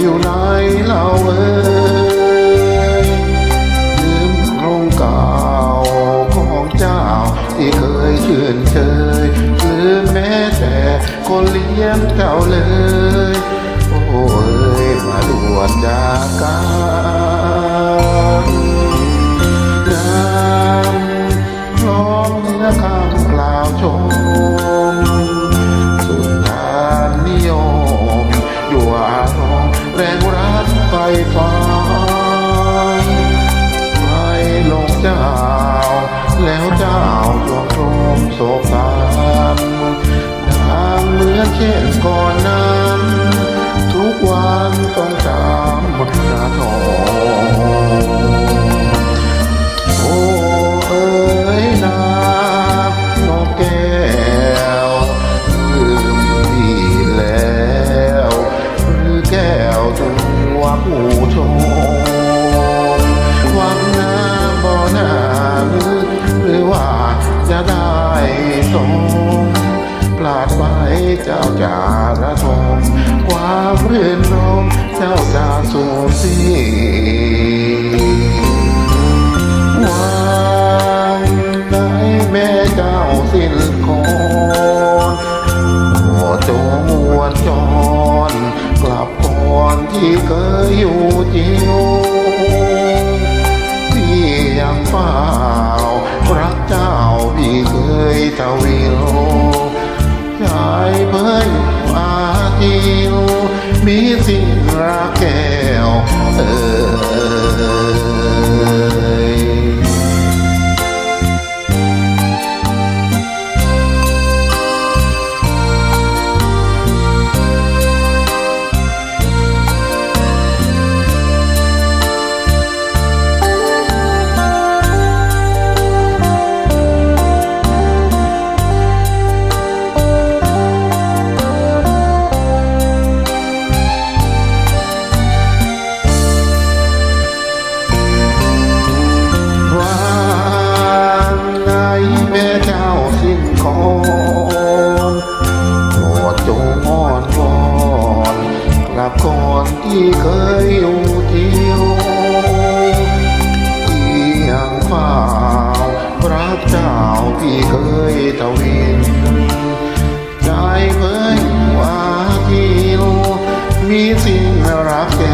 อยู่ไหนเราเอ่ยลืมโครงเก่าของเจ้าที่เคยชื่นเชยลืมแม้แต่คนเลี้ยงเจ้าเลย งเจ้าจ่าระทมความรื่นรมเจ้าจ่าสูสิ้นวางไหนแม่เจ้าสิ้นคนโอจงวนจร กลับก่อนที่เคยอยู่จิวพี่ยังเฝ้า มี ที่เคยอยู่เที่ยวที่ยังเฝ้ารักเจ้าที่เคยทวีนใจเผยว่าที่มีสิ่งรักแก